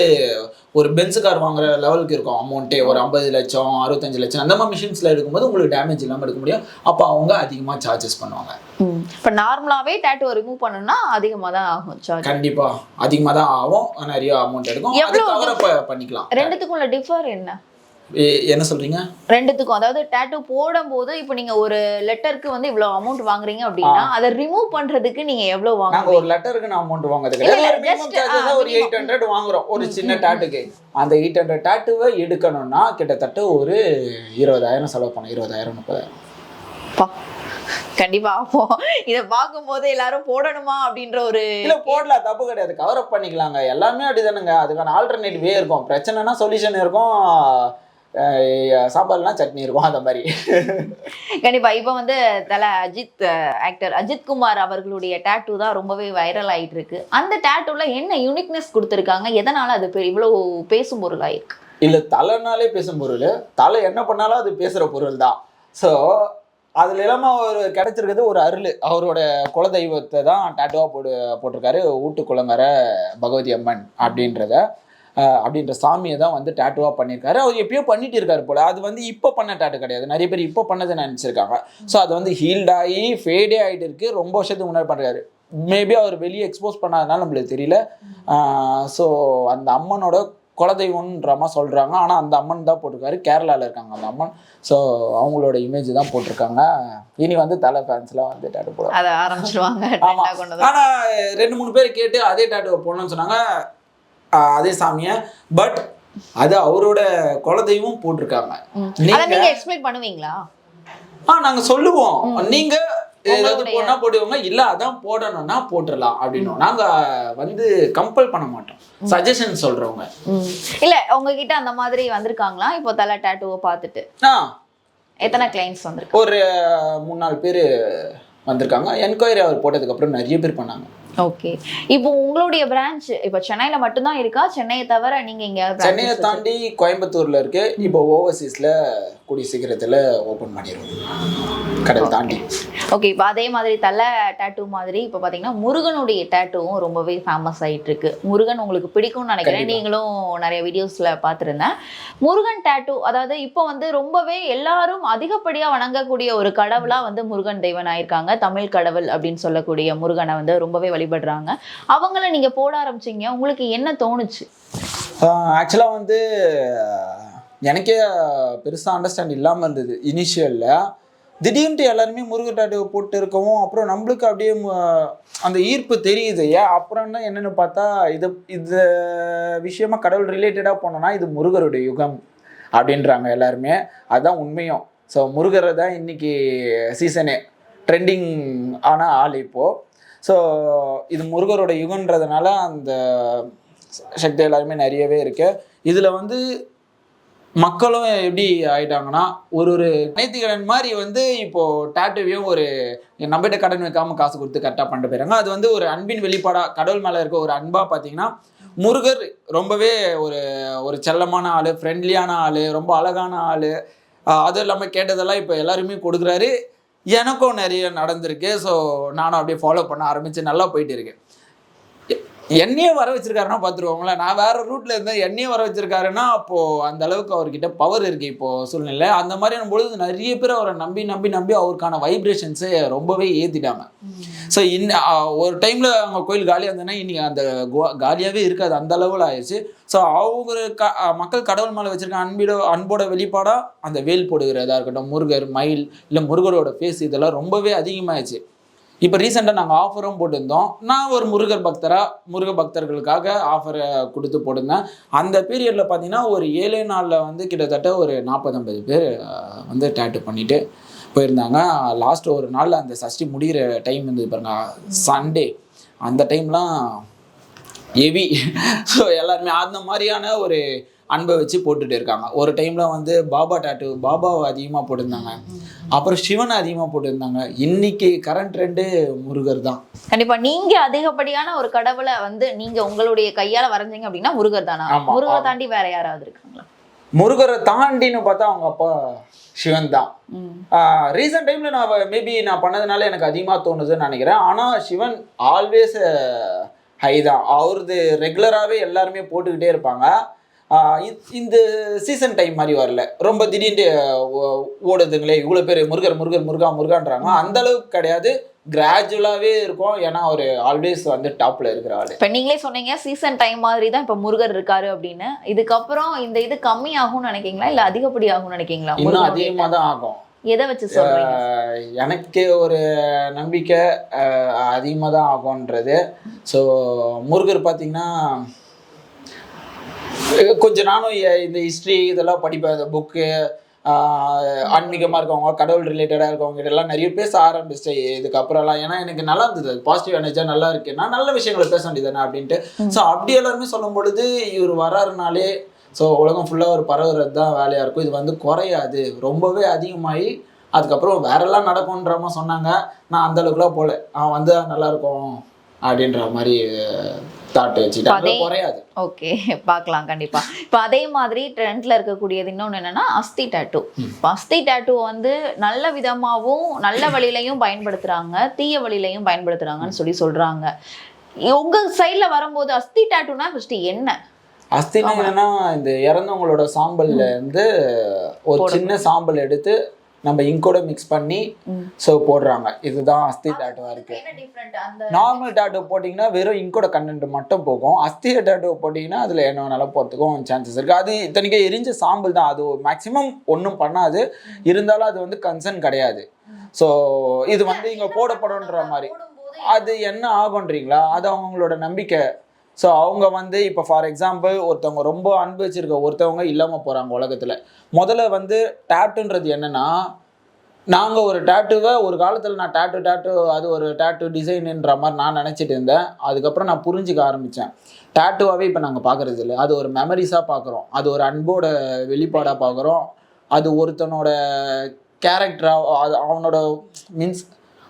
ஒரு பென்ஸ் கார் வாங்குற லெவலுக்கு இருக்கும். அமௌண்ட்டே ஒரு ஐம்பது லட்சம் அறுபத்தஞ்சு லட்சம் அந்த மாதிரி மிஷின்ஸ்ல எடுக்கும்போது உங்களுக்கு டேமேஜ் இல்லாமல் எடுக்க முடியும். அப்போ அவங்க அதிகமாக சார்ஜஸ் பண்ணுவாங்க. இப்ப நார்மலாவே டேட்டூவை ரிமூவ் பண்ணணும்னா அதிகமா தான் ஆகும் சார்ஜ் கண்டிப்பா. அதிகமாக தான் ஆகும். நிறைய அமௌண்ட் எடுக்கும். அது பண்ணிக்கலாம். ரெண்டுத்துக்கும் உள்ள டிஃபர் என்ன? என்ன சொல்றீங்க? ரெண்டுத்துக்கும். அதாவது டேட்டூ போடும்போது இப்போ நீங்க ஒரு லெட்டருக்கு வந்து இவ்வளவு அமௌண்ட் வாங்குறீங்க அப்படின்னா அதை ரிமூவ் பண்றதுக்கு நீங்க எவ்வளவு நாங்க வாங்குவீங்க? ஒரு லெட்டருக்கு நான் அமௌண்ட் வாங்குறது கிடையாது ஒரு எயிட் ஹண்ட்ரட் வாங்குறோம். ஒரு சின்ன டாட்டுக்கு அந்த எயிட் ஹண்ட்ரட் டாட்டுவை எடுக்கணும்னா கிட்டத்தட்ட ஒரு இருபதாயிரம் செலவு பண்ணணும். இருபதாயிரம் முப்பதாயிரம். கண்டிப்பா. அப்போ இத பார்க்கும்போது எல்லாரும் போடணுமா அப்படின்ற ஒரு இல்ல போடலாம் தப்பு கிடையாது. கவர் அப் பண்ணிக்கலாங்க. எல்லாமே அப்படிதானுங்க. அதுக்கான ஆல்டர்னேட் வே இருக்கும். பிரச்சனைனா சொல்யூஷன் இருக்கும். சாம்பார்லாம் சட்னி இருக்கும் அந்த மாதிரி. கண்டிப்பா இப்போ வந்து தல அஜித் ஆக்டர் அஜித் குமார் அவர்களுடைய டேட்டூ தான் ரொம்பவே வைரல் ஆயிட்டு இருக்கு அந்த டேட்டூல என்ன யூனிக்னஸ் கொடுத்துருக்காங்க? எதனால அது இவ்வளவு பேசும் பொருளா இருக்கு? இல்ல தலைனாலே பேசும் பொருள். தலை என்ன பண்ணாலும் அது பேசுற பொருள் தான். ஸோ அதுல இல்லாம ஒரு கிடைச்சிருக்கிறது ஒரு அருள். அவரோட குலதெய்வத்தை தான் டாட்டுவா போட்டு போட்டிருக்காரு ஊட்டு குளங்கர பகவதி அம்மன் அப்படின்றத. அப்படின்ற சாமியை தான் வந்து டேட்டுவா பண்ணியிருக்காரு. அவர் எப்பயோ பண்ணிட்டு இருக்காரு போல. அது வந்து இப்போ பண்ண டாட்டு கிடையாது. நிறைய பேர் இப்போ பண்ணதை நினைச்சிருக்காங்க. ஸோ அது வந்து ஹீல்ட் ஆகி ஃபேடே ஆகிட்டு இருக்கு. ரொம்ப வருஷத்துக்கு முன்னாடி பண்ணுறாரு மேபி அவர் வெளியே எக்ஸ்போஸ் பண்ணாதனால நம்மளுக்கு தெரியல. ஸோ அந்த அம்மனோட குலதெய்வம்ன்ற மாதிரி சொல்கிறாங்க ஆனால் அந்த அம்மன் தான் போட்டிருக்காரு. கேரளாவில் இருக்காங்க அந்த அம்மன். ஸோ அவங்களோட இமேஜ் தான் போட்டிருக்காங்க. இனி வந்து தலை ஃபேன்ஸ்லாம் வந்து டேட்டு போடுவாங்க அதை ஆரம்பிச்சிருவாங்க. ஆமா. trend ஆ கொண்டு வந்து. ஆனா ரெண்டு மூணு பேர் கேட்டு அதே டாட்டுவை போடணும்னு சொன்னாங்க. அதே சாமியை பட் அது அவரோட குலதெய்வம் போட்டிருக்காங்க. நீங்க எக்ஸ்பிளைன் பண்ணுவீங்களா? ஆ நாங்க சொல்லுவோம். நீங்க ஏதாவது போனா போடுவாங்க இல்ல அதான் போடணும்னா போட்டுடலாம் அப்படின்னும். நாங்க வந்து கம்பல் பண்ண மாட்டோம். சஜஷன் சொல்றவங்க. இல்ல உங்ககிட்ட அந்த மாதிரி வந்திருக்காங்களா? இப்போ தலை டேட்டூவை பார்த்துட்டு. எத்தனை கிளைண்ட்ஸ் வந்திருக்கு ஒரு மூணு நாலு பேர் வந்திருக்காங்க. என்கொயரி அவர் போட்டதுக்கு அப்புறம் நிறைய பேர் பண்ணாங்க. ஓகே இப்போ உங்களுடைய பிரான்ச் இப்போ சென்னையில மட்டும்தான் இருக்கா? சென்னையை தவிர நீங்க இங்க சென்னையை தாண்டி கோயம்புத்தூர்ல இருக்கு. இப்போ ஓவர்சீஸ்ல கூடிய சீக்கிரத்துல ஓபன் பண்ணிடுவோம். கடல் தாண்டி. ஓகே இப்போ அதே மாதிரி தலை டேட்டூ மாதிரி இப்போ பார்த்தீங்கன்னா முருகனுடைய டேட்டூவும் ரொம்பவே ஃபேமஸ் ஆயிட்டு இருக்கு முருகன் உங்களுக்கு பிடிக்கும்னு நினைக்கிறேன். நீங்களும் நிறைய வீடியோஸ்ல பார்த்துருந்தேன். முருகன் டேட்டூ அதாவது இப்போ வந்து ரொம்பவே எல்லாரும் அதிகப்படியா வணங்கக்கூடிய ஒரு கடவுளா வந்து முருகன் தெய்வன் ஆயிருக்காங்க. தமிழ் கடவுள் அப்படின்னு சொல்லக்கூடிய முருகனை வந்து ரொம்பவே வழிபடுறாங்க. அவங்கள நீங்க போட ஆரம்பிச்சீங்க. உங்களுக்கு என்ன தோணுச்சு? ஆக்சுவலாக வந்து எனக்கே பெருசாக அண்டர்ஸ்டாண்ட் இல்லாமல் இருந்தது இனிஷியலில் திடீர்னு எல்லாருமே முருகன் டாட்டுவை போட்டு இருக்கவும் அப்புறம் நம்மளுக்கு அப்படியே அந்த ஈர்ப்பு தெரியுது. ஏன்? அப்புறம் தான் என்னென்னு பார்த்தா இது இந்த விஷயமா கடவுள் ரிலேட்டடாக போனோம்னா இது முருகருடைய யுகம் அப்படின்றாங்க எல்லாருமே. அதுதான் உண்மையும். ஸோ முருகரை தான் இன்னைக்கு சீசனே ட்ரெண்டிங் ஆன ஆள் இப்போது ஸோ இது முருகரோட யுகன்றதுனால அந்த சக்தி எல்லாருமே நிறையவே இருக்குது இதில் வந்து மக்களும் எப்படி ஆயிட்டாங்கன்னா ஒரு ஒரு நேர்த்திக்கடன் மாதிரி வந்து இப்போ டேட்டுவையும் ஒரு நம்மகிட்ட கடன் வைக்காம காசு கொடுத்து கரெக்டாக பண்ணிட்டு போயிறாங்க அது வந்து ஒரு அன்பின் வெளிப்பாடா கடவுள் மேலே இருக்க ஒரு அன்பா பார்த்தீங்கன்னா முருகர் ரொம்பவே ஒரு ஒரு செல்லமான ஆள் ஃப்ரெண்ட்லியான ஆள் ரொம்ப அழகான ஆள். அதுவும் இல்லாமல் கேட்டதெல்லாம் இப்போ எல்லாருமே கொடுக்குறாரு. எனக்கும் நிறைய நடந்திருக்கு. ஸோ நானும் அப்படியே ஃபாலோ பண்ண ஆரம்பித்து நல்லா போயிட்டு இருக்கேன் என்னையே வர வச்சிருக்காருன்னா பார்த்துருவாங்களேன் நான் வேற ரூட்ல இருந்தேன் என்னையே வர வச்சிருக்காருன்னா அப்போ அந்த அளவுக்கு அவர்கிட்ட பவர் இருக்கு இப்போ சூழ்நிலை அந்த மாதிரியான பொழுது நிறைய பேர் அவரை நம்பி நம்பி நம்பி அவருக்கான வைப்ரேஷன்ஸை ரொம்பவே ஏத்திட்டாங்க. ஸோ இன்ன ஆ, ஒரு டைம்ல அவங்க கோயில் காலியாக இருந்ததுன்னா இன்னைக்கு அந்த கோ- காலியாவே இருக்காது. அந்த அளவில் ஆயிடுச்சு ஸோ அவங்க க மக்கள் கடவுள் மேலே வச்சிருக்க அன்போட அன்போட வெளிப்பாடா அந்த வேல் போடுகிறதா இருக்கட்டும் முருகர் மயில் இல்லை முருகரோட ஃபேஸ் இதெல்லாம் ரொம்பவே அதிகமாயிடுச்சு இப்போ ரீசெண்டாக நாங்கள் ஆஃபரும் போட்டிருந்தோம். நான் ஒரு முருகர் பக்தராக முருக பக்தர்களுக்காக ஆஃபரை கொடுத்து போட்டிருந்தேன். அந்த பீரியடில் பார்த்தீங்கன்னா ஒரு ஏழே நாளில் வந்து கிட்டத்தட்ட ஒரு நாற்பது ஐம்பது பேர் வந்து டேட்டு பண்ணிவிட்டு போயிருந்தாங்க. லாஸ்ட் ஒரு நாளில் அந்த சஷ்டி முடிகிற டைம் இருந்தது பாருங்க. சண்டே அந்த டைம்லாம் ஹெவி ஸோ எல்லாருமே அந்த மாதிரியான ஒரு அன்பை வச்சு போட்டுட்டு இருக்காங்க. ஒரு டைம்ல வந்து பாபா டாட்டு பாபாவை அதிகமாக போட்டிருந்தாங்க. அப்புறம் சிவனை அதிகமாக போட்டிருந்தாங்க. இன்னைக்கு கரண்ட் ட்ரெண்டு முருகர் தான். கண்டிப்பா. நீங்க அதிகப்படியான ஒரு கடவுளை வந்து நீங்க உங்களுடைய கையால வரைஞ்சீங்க அப்படின்னா முருகர் தானா? முருகரை. தாண்டி வேற யாராவது இருக்காங்களா? முருகரை தாண்டின்னு பார்த்தா அவங்க அப்பா சிவன் தான். ரீசெண்ட் டைம்ல நான் மேபி நான் பண்ணதுனால எனக்கு அதிகமாக தோணுதுன்னு நினைக்கிறேன். ஆனால் சிவன் ஆல்வேஸ் ஹை தான். அவரது ரெகுலராகவே எல்லாருமே போட்டுக்கிட்டே இருப்பாங்க. இந்த சீசன் டைம் மாதிரி வரல. ரொம்ப திடீர்னு ஓ- ஓடுதுங்களே இவ்வளோ பேர் முருகர் முருகர் முருகா முருகான்றாங்க அந்த அளவுக்கு கிடையாது. கிராஜுவலாகவே இருக்கும். ஏன்னா அவர் ஆல்வேஸ் வந்து டாப்ல இருக்கிற ஆளு. இப்ப நீங்களே சொன்னீங்க சீசன் டைம் மாதிரி தான் இப்ப முருகர் இருக்காரு அப்படின்னு. இதுக்கப்புறம் இந்த இது கம்மி ஆகும்னு நினைக்கீங்களா இல்ல அதிகப்படி ஆகும்னு நினைக்கீங்களா இன்னும் அதிகமாக தான் ஆகும். எதை வச்சு சொல்றீங்க? எனக்கு ஒரு நம்பிக்கை அதிகமாக தான் ஆகும்ன்றது. ஸோ முருகர் பார்த்தீங்கன்னா கொஞ்சம் நானும் இந்த ஹிஸ்ட்ரி இதெல்லாம் படிப்பேன். இந்த புக்கு ஆன்மீகமாக இருக்கவங்க கடவுள் ரிலேட்டடாக இருக்கவங்க எல்லாம் நிறைய பேச ஆரம்பிச்சிட்டேன் இதுக்கப்புறம்லாம் ஏன்னா எனக்கு நல்லா இருந்தது. பாசிட்டிவ் எனர்ஜியாக நல்லா இருக்கு. நான் நல்ல விஷயங்களை பேச வேண்டியதானே அப்படின்ட்டு. ஸோ அப்படி எல்லாருமே சொல்லும் பொழுது இவர் வராருனாலே ஸோ உலகம் ஃபுல்லாக ஒரு பரவுறது தான் வேலையாக இருக்கும். இது வந்து குறையாது. ரொம்பவே அதிகமாகி அதுக்கப்புறம் வேறெல்லாம் நடக்கும்ன்ற மாதிரி சொன்னாங்க. நான் அந்த அளவுக்குலாம் போகல அவன் வந்து நல்லா இருக்கும். அப்படின்ற மாதிரி தாட் வச்சுட்டு குறையாது. ஓகே பார்க்கலாம் கண்டிப்பா. இப்போ அதே மாதிரி ட்ரெண்ட்ல இருக்கக்கூடியது இன்னொன்று என்னன்னா அஸ்தி டேட்டூ இப்போ அஸ்தி டேட்டூ வந்து நல்ல விதமாகவும் நல்ல வழியிலையும் பயன்படுத்துறாங்க தீய வழியிலையும் பயன்படுத்துறாங்கன்னு சொல்லி சொல்றாங்க. உங்க சைட்ல வரும்போது அஸ்தி டேட்டூனா ஃபர்ஸ்ட் என்ன? அஸ்தினா என்னன்னா இந்த இறந்தவங்களோட சாம்பல்ல இருந்து ஒரு சின்ன சாம்பல் எடுத்து நம்ம இங்கோட மிக்ஸ் பண்ணி. ஸோ போடுறாங்க. இதுதான் அஸ்தி டாட்டுவா இருக்கு. என்ன டிஃப்ரெண்ட் அந்த நார்மல் டாட்டோ போட்டிங்கன்னா வெறும் இங்கோட கண்டென்ட் மட்டும் போகும். அஸ்திய டாட்டோ போட்டிங்கன்னா அதில் என்ன வேணாலும் போகிறதுக்கும் சான்சஸ் இருக்குது அது இத்தனைக்கும் எரிஞ்ச சாம்பல் தான். அது மேக்ஸிமம் ஒன்றும் பண்ணாது. இருந்தாலும் அது வந்து கன்சர்ன் கிடையாது. ஸோ இது வந்து இங்கே போடப்படும்ன்ற மாதிரி. அது என்ன ஆகுன்றீங்களா அது அவங்களோட நம்பிக்கை. ஸோ அவங்க வந்து இப்போ ஃபார் எக்ஸாம்பிள் ஒருத்தவங்க ரொம்ப அன்பு வச்சிருக்க ஒருத்தவங்க இல்லாமல் போகிறாங்க உலகத்தில். முதல்ல வந்து டேட்டுன்றது என்னன்னா நாங்கள் ஒரு டேட்டுவை ஒரு காலத்தில் நான் டேட்டு டேட்டு அது ஒரு டேட்டு டிசைனுன்ற மாதிரி நான் நினச்சிட்டு இருந்தேன். அதுக்கப்புறம் நான் புரிஞ்சுக்க ஆரம்பித்தேன் டேட்டுவாகவே இப்போ நாங்கள் பார்க்குறது இல்லை. அது ஒரு மெமரிஸாக பார்க்குறோம் அது ஒரு அன்போட வெளிப்பாடாக பார்க்குறோம் அது ஒருத்தனோட கேரக்டராக அது அவனோட மீன்ஸ்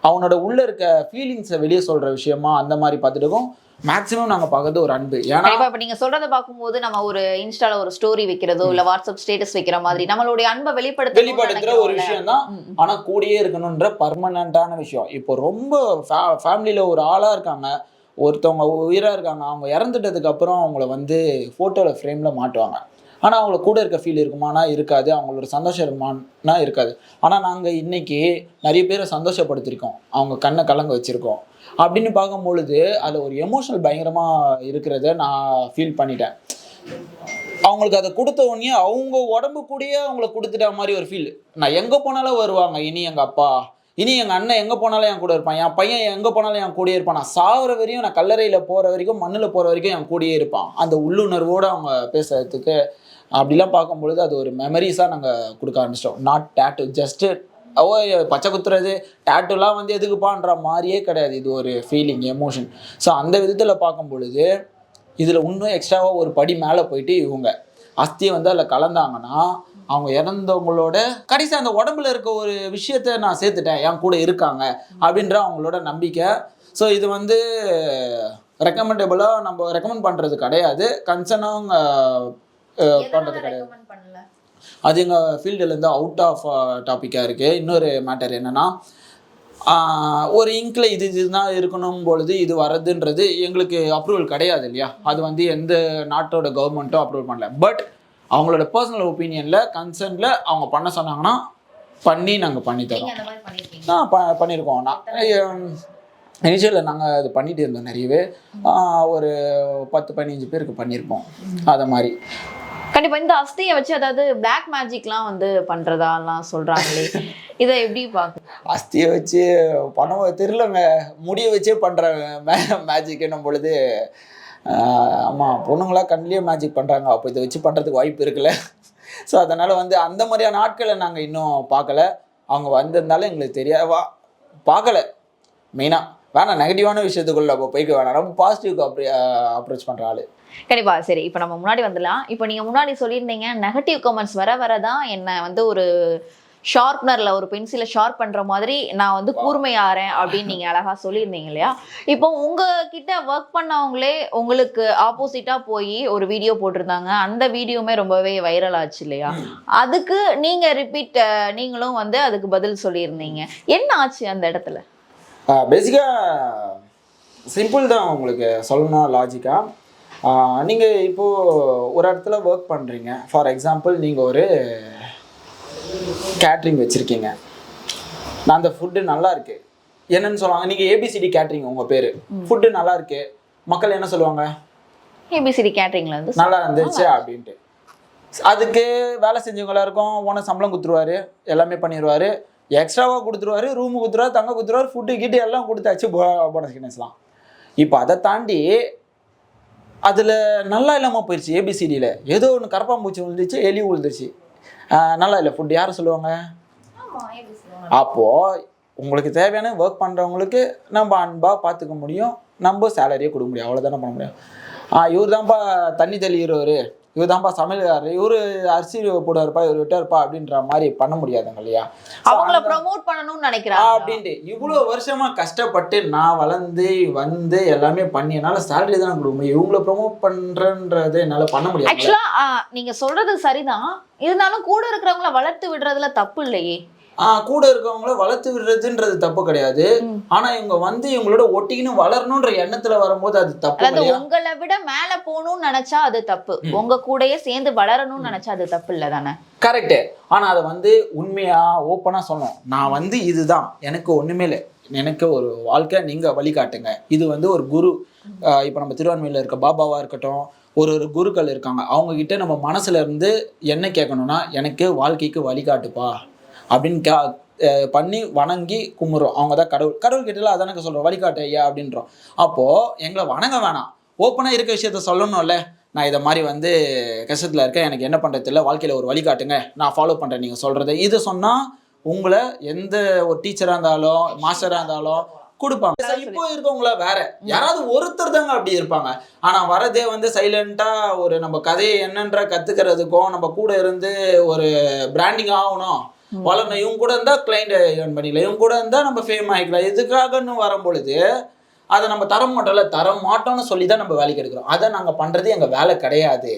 அவனோட உள்ளே இருக்க ஃபீலிங்ஸை வெளியே சொல்கிற விஷயமா அந்த மாதிரி பார்த்துட்டுக்கும் மேக்ஸிமம் நாங்கள் பார்க்கறது ஒரு அன்பு. ஏன்னா இப்ப நீங்க சொல்றத பார்க்கும்போது நம்ம ஒரு இன்ஸ்டால ஒரு ஸ்டோரி வைக்கிறதோ இல்ல வாட்ஸ்அப் ஸ்டேட்டஸ் வைக்கிற மாதிரி நம்மளுடைய அன்பை வெளிப்படுத்த வெளிப்படுத்துற ஒரு விஷயம் தான் ஆனா கூடயே இருக்கணுன்ற பர்மனண்டான விஷயம். இப்போ ரொம்ப ஃபேமிலியில ஒரு ஆளா இருக்காங்க ஒருத்தவங்க உயிரா இருக்காங்க அவங்க இறந்துட்டதுக்கு அப்புறம் அவங்கள வந்து போட்டோல ஃப்ரேம்ல மாட்டுவாங்க. ஆனா அவங்கள கூட இருக்க ஃபீல் இருக்குமானா இருக்காது அவங்களோட சந்தோஷம் இருக்குமானா இருக்காது. ஆனா நாங்க இன்னைக்கு நிறைய பேரை சந்தோஷப்படுத்திருக்கோம். அவங்க கண்ணை கலங்க வச்சிருக்கோம். அப்படின்னு பார்க்கும் பொழுது அதுல ஒரு எமோஷனல் பயங்கரமாக இருக்கிறத நான் ஃபீல் பண்ணிட்டேன். அவங்களுக்கு அதை கொடுத்த உடனே அவங்க உடம்பு கூடயே அவங்கள கொடுத்துட்ட மாதிரி ஒரு ஃபீல் நான் எங்கே போனாலும் வருவாங்க இனி எங்கள் அப்பா இனி எங்கள் அண்ணன் எங்கே போனாலும் என் கூட இருப்பான் என் பையன் எங்கே போனாலும் என் கூடயே இருப்பான். நான் சாகுற வரையும் நான் கல்லறையில் போகிற வரைக்கும் மண்ணில் போகிற வரைக்கும் என் கூடயே இருப்பான். அந்த உள்ளுணர்வோடு அவங்க பேசுறதுக்கு அப்படிலாம் பார்க்கும்பொழுது அது ஒரு மெமரிஸாக நாங்கள் கொடுக்க ஆரம்பிச்சிட்டோம். நாட் டேட்டு ஜஸ்ட்டு ஓ பச்சை குத்துறது டேட்டுலாம் வந்து எதுக்குப்பான்ற மாதிரியே கிடையாது. இது ஒரு ஃபீலிங் எமோஷன் ஸோ அந்த விதத்தில் பார்க்கும் பொழுது இதில் இன்னும் எக்ஸ்ட்ராவாக ஒரு படி மேலே போயிட்டு இவங்க அஸ்தியை வந்து அதில் கலந்தாங்கன்னா அவங்க இறந்தவங்களோட கடைசி அந்த உடம்புல இருக்க ஒரு விஷயத்த நான் சேர்த்துட்டேன் என் கூட இருக்காங்க அப்படின்ற அவங்களோட நம்பிக்கை. ஸோ இது வந்து ரெக்கமெண்டபுளாக நம்ம ரெக்கமெண்ட் பண்ணுறது கிடையாது. கன்சர்னும் பண்ணுறது கிடையாது. அது எங்கள் ஃபீல்டுலேருந்து அவுட் ஆஃப் டாப்பிக்காக இருக்குது இன்னொரு மேட்டர் என்னென்னா ஒரு இங்கில் இது இதுதான் இருக்கணும் பொழுது இது வரதுன்றது எங்களுக்கு அப்ரூவல் கிடையாது இல்லையா? அது வந்து எந்த நாட்டோட கவர்மெண்ட்டும் அப்ரூவல் பண்ணல. பட் அவங்களோட பர்சனல் ஒப்பீனியனில் கன்சர்னில் அவங்க பண்ண சொன்னாங்கன்னா பண்ணி நாங்கள் பண்ணி தரோம். ஆ ப பண்ணியிருக்கோம் நான் இனிஷியலில் நாங்கள் அது பண்ணிட்டு இருந்தோம் நிறையவே. ஒரு பத்து பதினஞ்சு பேருக்கு பண்ணியிருப்போம் அதை மாதிரி. கண்டிப்பா இந்த அஸ்தியை வச்சு அதாவது பிளாக் மேஜிக்லாம் வந்து பண்றதாலாம் சொல்றாங்களே. இதை எப்படி பாக்கு அஸ்தியை வச்சு பணம் தெரிலங்க முடிய வச்சே பண்ணுற மே மேஜிக்குன்னும் பொழுது ஆஹ் ஆமா பொண்ணுங்களா கண்ணிலேயே மேஜிக் பண்ணுறாங்க அப்போ இதை வச்சு பண்ணுறதுக்கு வாய்ப்பு இருக்குல்ல ஸோ அதனால் வந்து அந்த மாதிரியான ஆட்களை நாங்கள் இன்னும் பார்க்கல. அவங்க வந்திருந்தாலும் எங்களுக்கு தெரியாது. வா பார்க்கல. மெயினாக வேணாம் நெகட்டிவான விஷயத்துக்குள்ள அப்போ போய்க்க வேணாம். ரொம்ப பாசிட்டிவ்க்கு அப்படி அப்ரோச் பண்ணுற ஆள். கண்டிப்பா சரி. இப்போ நம்ம முன்னாடி வந்துடலாம். இப்போ நீங்க முன்னாடி சொல்லியிருந்தீங்க நெகட்டிவ் கமெண்ட்ஸ் வர வர தான் என்ன வந்து ஒரு ஷார்ப்னர்ல ஒரு பென்சிலை ஷார்ப் பண்ற மாதிரி நான் வந்து கூர்மையாறேன் அப்படின்னு நீங்க அழகா சொல்லியிருந்தீங்க இல்லையா? இப்போ உங்ககிட்ட ஒர்க் பண்ணவங்களே உங்களுக்கு ஆப்போசிட்டா போய் ஒரு வீடியோ போட்டிருந்தாங்க. அந்த வீடியோமே ரொம்பவே வைரல் ஆச்சு இல்லையா? அதுக்கு நீங்க ரிப்பீட் நீங்களும் வந்து அதுக்கு பதில் சொல்லியிருந்தீங்க. என்ன ஆச்சு அந்த இடத்துல? பேசிக்கா சிம்பிள் தான் உங்களுக்கு சொல்லணும் லாஜிக்காக நீங்கள் இப்போது ஒரு இடத்துல ஒர்க் பண்ணுறீங்க ஃபார் எக்ஸாம்பிள் நீங்கள் ஒரு கேட்ரிங் வச்சுருக்கீங்க. நான் அந்த ஃபுட்டு நல்லா இருக்கு. என்னன்னு சொல்லுவாங்க. நீங்கள் ஏபிசிடி கேட்ரிங் உங்கள் பேர். ஃபுட்டு நல்லா இருக்கு. மக்கள் என்ன சொல்லுவாங்க? ஏபிசிடி கேட்டரிங்ல வந்து நல்லா இருந்துச்சு அப்படின்ட்டு. அதுக்கு வேலை செஞ்சவங்களா இருக்கும். ஓனர் சம்பளம் கொடுத்துருவாரு. எல்லாமே பண்ணிடுவாரு எக்ஸ்ட்ராவாக கொடுத்துருவாரு. ரூமு கொடுத்துருவாரு. தங்க கொடுத்துருவாரு. ஃபுட்டு கிட்டு எல்லாம் கொடுத்தாச்சு. போனஸ் கினஸ்லாம் இப்போ அதை தாண்டி அதில் நல்லா இல்லாமல் போயிடுச்சு ஏபிசிடியில் ஏதோ ஒன்று கரப்பாம்பூச்சி விழுந்துச்சு எலி விழுந்துச்சு நல்லா இல்லை ஃபுட் யார் சொல்லுவாங்க? அப்போது உங்களுக்கு தேவையான ஒர்க் பண்ணுறவங்களுக்கு நம்ம அன்பாக பார்த்துக்க முடியும். நம்ம சேலரியே கொடுக்க முடியும். அவ்வளோதானே பண்ண முடியும். இவர் தான்ப்பா தண்ணி தெளிகிறவர் இவர் தான்ப்பா சமையல்காரர் இவர் அரிசி போடுவார்ப்பா இவர் விட்டார்ப்பா அப்படின்ற மாதிரி பண்ண முடியாதுங்க இல்லையா? அவங்கள ப்ரமோட் பண்ணணும்னு நினைக்கிறாங்க. அப்படின்ட்டு இவ்வளோ வருஷமா கஷ்டப்பட்டு நான் வளர்ந்து வந்து எல்லாமே பண்ணி என்னால் சேலரி தான் கொடுக்க முடியும். இவங்கள ப்ரொமோட் பண்ணுறன்றது என்னால் பண்ண முடியாது ஆக்சுவலா நீங்க சொல்றது சரிதான். இருந்தாலும் கூட இருக்கிறவங்கள வளர்த்து விடுறதுல தப்பு இல்லையே. கூட இருக்கவங்கள வளர்த்து விடுறதுன்றது தப்பு கிடையாது. ஆனா இவங்க வந்து இவங்களோட ஒட்டிக்கின்னு வளரணுன்ற எண்ணத்துல வரும்போது அது தப்பு அதாவது உங்களை விட மேல போகணும்னு நினைச்சா அது தப்பு. உங்க கூடயே சேர்ந்து வளரணும்னு நினைச்சா அது தப்பு இல்ல தானே? கரெக்டு ஆனா அதை வந்து உண்மையா ஓப்பனா சொல்லணும். நான் வந்து இதுதான். எனக்கு ஒண்ணுமே இல்லை. எனக்கு ஒரு வாழ்க்கை நீங்க வழிகாட்டுங்க. இது வந்து ஒரு குரு இப்ப நம்ம திருவான்மையில இருக்க பாபாவா இருக்கட்டும் ஒரு ஒரு குருக்கள் இருக்காங்க. அவங்க கிட்ட நம்ம மனசுல இருந்து என்ன கேட்கணும்னா எனக்கு வாழ்க்கைக்கு வழிகாட்டுப்பா. அப்படின்னு கா பண்ணி வணங்கி கும்பிட்றோம். அவங்க தான் கடவுள். கடவுள் கிட்டலாம் அதானே சொல்கிறோம் வழிகாட்டு ஐயா அப்படின்றோம். அப்போது எங்களை வணங்க வேணாம். ஓப்பனாக இருக்க விஷயத்த சொல்லணும்ல. நான் இதை மாதிரி வந்து கஷ்டத்தில் இருக்கேன். எனக்கு என்ன பண்ணுறது இல்லை வாழ்க்கையில் ஒரு வழிகாட்டுங்க நான் ஃபாலோ பண்ணுறேன் நீங்கள் சொல்கிறது இது சொன்னால் உங்களை எந்த ஒரு டீச்சராக இருந்தாலும் மாஸ்டராக இருந்தாலும் கொடுப்பாங்க. இப்போ இருக்கவங்கள வேற. யாராவது ஒருத்தர் தாங்க அப்படி இருப்பாங்க. ஆனா வரதே வந்து சைலண்டா ஒரு நம்ம கதையை என்னன்ற கத்துக்கிறதுக்கும் நம்ம கூட இருந்து ஒரு பிராண்டிங் ஆகணும். வளரணும் இவங்க கூட இருந்தா கிளைண்ட் ஏர்ன் பண்ணிக்கலாம். இவங்க கூட இருந்தா நம்ம ஃபேம் ஆகிக்கலாம். இதுக்காகன்னு வரும் பொழுது அதை நம்ம தர மாட்டோம்ல. தர மாட்டோம்னு சொல்லி தான் நம்ம வேலைக்கு எடுக்கிறோம். அதை நாங்க பண்றது எங்க வேலை கிடையாது.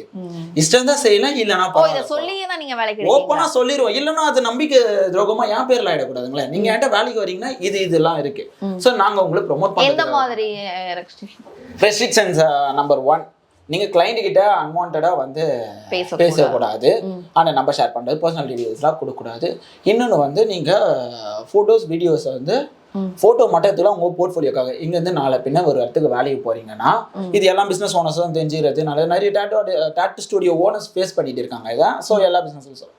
இஷ்டம் தான் செய்யலாம் பரவாயில்ல. சொல்லியே தான் நீங்க வேலைக்கு எடுத்தீங்களா? ஓப்பனா சொல்லிடுவோம். இல்லைன்னா அது நம்பிக்கை துரோகமா என் பேர்ல ஆயிடக்கூடாதுங்களே. நீங்க என்கிட்ட வேலைக்கு வரீங்கன்னா இது இதெல்லாம் இருக்கு. ம். சோ நாங்க உங்களை ப்ரொமோட் எந்த பண்ணுறோம் மாதிரி ரெஸ்ட்ரிக்ஷன் ரெஸ்ட்ரிக்ஷன்ஸ் நம்பர் ஒன் நீங்க கிளைண்ட் கிட்ட அன்வான்டா வந்து பேச பேசக்கூடாது. ம். ஆனா நம்பர் ஷேர் பண்றது பர்சனல் டீடைல்ஸ்லாம் கொடுக்கக்கூடாது. இன்னொன்று வந்து நீங்க ஃபோட்டோஸ் வீடியோஸ் வந்து. ஃபோட்டோ மட்டும் எடுத்துக்கலாம் உங்க போர்ட்ஃபோலியோக்காக இங்கேருந்து நாளை பின்ன ஒரு இடத்துக்கு வேலைக்கு போறீங்கன்னா ம். இது எல்லாம் பிஸ்னஸ் ஓனர்ஸும் தெரிஞ்சுக்கிறது நல்ல நிறைய tattoo tattoo studio owners face பண்ணிட்டு இருக்காங்க. இதான் ஸோ எல்லா பிஸ்னஸும்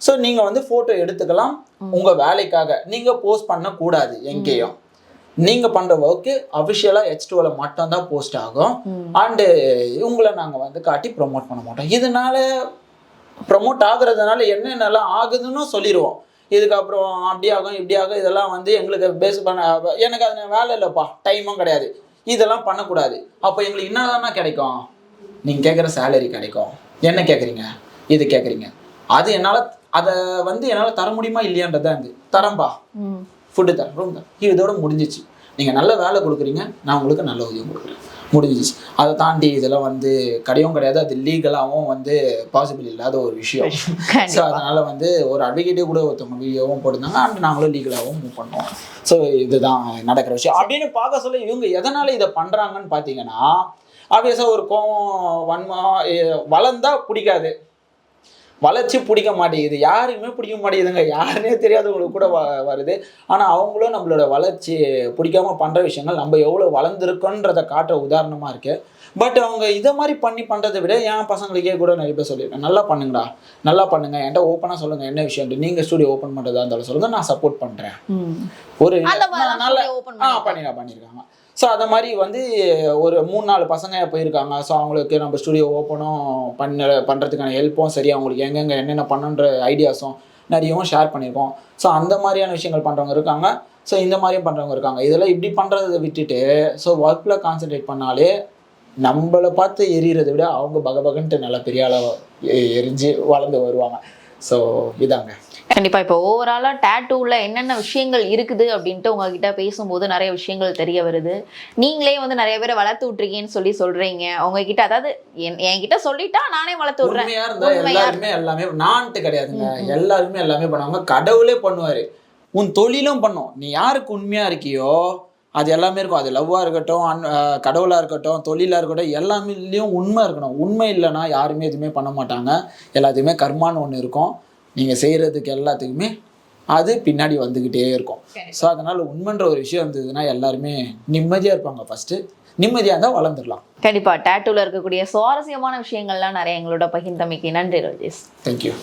ஸோ நீங்கள் வந்து ஃபோட்டோ எடுத்துக்கலாம். உங்கள் வேலைக்காக. நீங்கள் போஸ்ட் பண்ணக்கூடாது எங்கேயும். நீங்கள் பண்ணுற ஒர்க்கு அஃபிஷியலாக ஹெச் டூவில் மட்டும்தான் போஸ்ட் ஆகும். அண்டு இவங்களை நாங்கள் வந்து காட்டி ப்ரோமோட் பண்ண மாட்டோம். இதனால ப்ரமோட் ஆகுறதுனால என்னென்னலாம் ஆகுதுன்னு சொல்லிடுவோம் இதுக்கப்புறம் அப்படி ஆகும் இப்படி ஆகும் இதெல்லாம் வந்து எங்களுக்கு பேஸ் பண்ண எனக்கு அது வேலை இல்லைப்பா. டைமும் கிடையாது. இதெல்லாம் பண்ணக்கூடாது. அப்போ எங்களுக்கு என்னதானா கிடைக்கும்? நீங்கள் கேட்குற சேலரி கிடைக்கும். என்ன கேட்குறீங்க இது கேட்குறீங்க அது என்னால் அதை வந்து என்னால் தர முடியுமா இல்லையான்றது தான் இது தரம்பா ஃபுட்டு தரேன் ரூம் தரேன் இதோட முடிஞ்சிச்சு. நீங்கள் நல்ல வேலை கொடுக்குறீங்க நான் உங்களுக்கு நல்ல ஊதியம் கொடுக்குறேன். முடிஞ்சிச்சு. அதை தாண்டி இதெல்லாம் வந்து கிடையவும் கிடையாது. அது லீகலாகவும் வந்து பாசிபிள் இல்லாத ஒரு விஷயம். ஸோ அதனால வந்து ஒரு அட்வொகேட்டே கூட ஒருத்தவங்க வீடியோவும் போட்டிருந்தாங்க. அண்ட் நாங்களும் லீகலாகவும் மூவ் பண்ணோம். ஸோ இதுதான் நடக்கிற விஷயம். அப்படின்னு பார்க்க சொல்ல இவங்க எதனால இதை பண்றாங்கன்னு பார்த்தீங்கன்னா ஆப்வியஸாக ஒரு கோவம் வன்மா எ- வளர்ந்தா பிடிக்காது. வளர்ச்சி பிடிக்க மாட்டேங்குது. யாருக்குமே பிடிக்க மாட்டேங்குதுங்க. யாருன்னே தெரியாதவங்களுக்கு கூட வ- வருது. ஆனால் அவங்களும் நம்மளோட வளர்ச்சி பிடிக்காம பண்ணுற விஷயங்கள் நம்ம எவ்வளோ வளர்ந்துருக்கோன்றதை காட்டுற உதாரணமாக இருக்கு. பட் அவங்க இதை மாதிரி பண்ணி பண்ணுறதை விட என் பசங்களுக்கே கூட நிறைய பேர் சொல்லியிருக்கேன் நல்லா பண்ணுங்கடா. நல்லா பண்ணுங்க. என்கிட்ட ஓப்பனாக சொல்லுங்க. என்ன விஷயம் நீங்கள் ஸ்டுடியோ ஓப்பன் பண்ணுறதா இருந்தாலும் சொல்லுங்க. நான் சப்போர்ட் பண்ணுறேன் ஒரு நல்ல பண்ணிருக்காங்க பண்ணியிருக்காங்க. ஸோ அதை மாதிரி வந்து ஒரு மூணு நாலு பசங்க போயிருக்காங்க. ஸோ அவங்களுக்கு நம்ம ஸ்டுடியோ ஓப்பனும் பண்ண பண்ணுறதுக்கான ஹெல்ப்பும் சரி அவங்களுக்கு எங்கெங்கே என்னென்ன பண்ணுன்ற ஐடியாஸும் நிறையவும் ஷேர் பண்ணியிருக்கோம் ஸோ அந்த மாதிரியான விஷயங்கள் பண்ணுறவங்க இருக்காங்க. ஸோ இந்த மாதிரியும் பண்ணுறவங்க இருக்காங்க. இதெல்லாம் இப்படி பண்ணுறதை விட்டுட்டு ஸோ ஒர்க்கில் கான்சென்ட்ரேட் பண்ணாலே நம்மளை பார்த்து எரியறதை விட அவங்க பகபகன்ட்டு நல்லா பெரிய ஆளாக எரிஞ்சு வளர்ந்து வருவாங்க. ஸோ இதாங்க. கண்டிப்பா. இப்போ ஓவராலா டேட்டூல என்னென்ன விஷயங்கள் இருக்குது அப்படின்ட்டு உங்ககிட்ட பேசும்போது நிறைய விஷயங்கள் தெரிய வருது. நீங்களே வந்து நிறைய பேரை வளர்த்து விட்டுருக்கீங்கன்னு சொல்லி சொல்றீங்க. உங்ககிட்ட அதாவது என்- என்கிட்ட சொல்லிட்டா நானே வளர்த்து விடுறேன். எல்லாருமே எல்லாமே நான்ட்டு கிடையாதுங்க. எல்லாருமே எல்லாமே பண்ணுவாங்க. கடவுளே பண்ணுவாரு. உன் தொழிலும் பண்ணும். நீ யாருக்கு உண்மையா இருக்கியோ அது எல்லாமே இருக்கும். அது லவ்வாக இருக்கட்டும் அன் கடவுளாக இருக்கட்டும் தொழிலாக இருக்கட்டும் எல்லாமேலேயும் உண்மை இருக்கணும். உண்மை இல்லைன்னா யாருமே எதுவுமே பண்ண மாட்டாங்க. எல்லாத்துக்குமே கர்மான்னு ஒன்று இருக்கும். நீங்கள் செய்கிறதுக்கு எல்லாத்துக்குமே அது பின்னாடி வந்துக்கிட்டே இருக்கும். ஸோ அதனால் உண்மைன்ற ஒரு விஷயம் இருந்ததுன்னா எல்லாருமே நிம்மதியாக இருப்பாங்க ஃபஸ்ட்டு நிம்மதியாக இருந்தால் வளர்ந்துடலாம். கண்டிப்பா. டேட்டூல இருக்கக்கூடிய சுவாரஸ்யமான விஷயங்கள்லாம் நிறைய எங்களோட பகிர்ந்தமைக்கு நன்றி ரோஜேஷ். தேங்க்யூ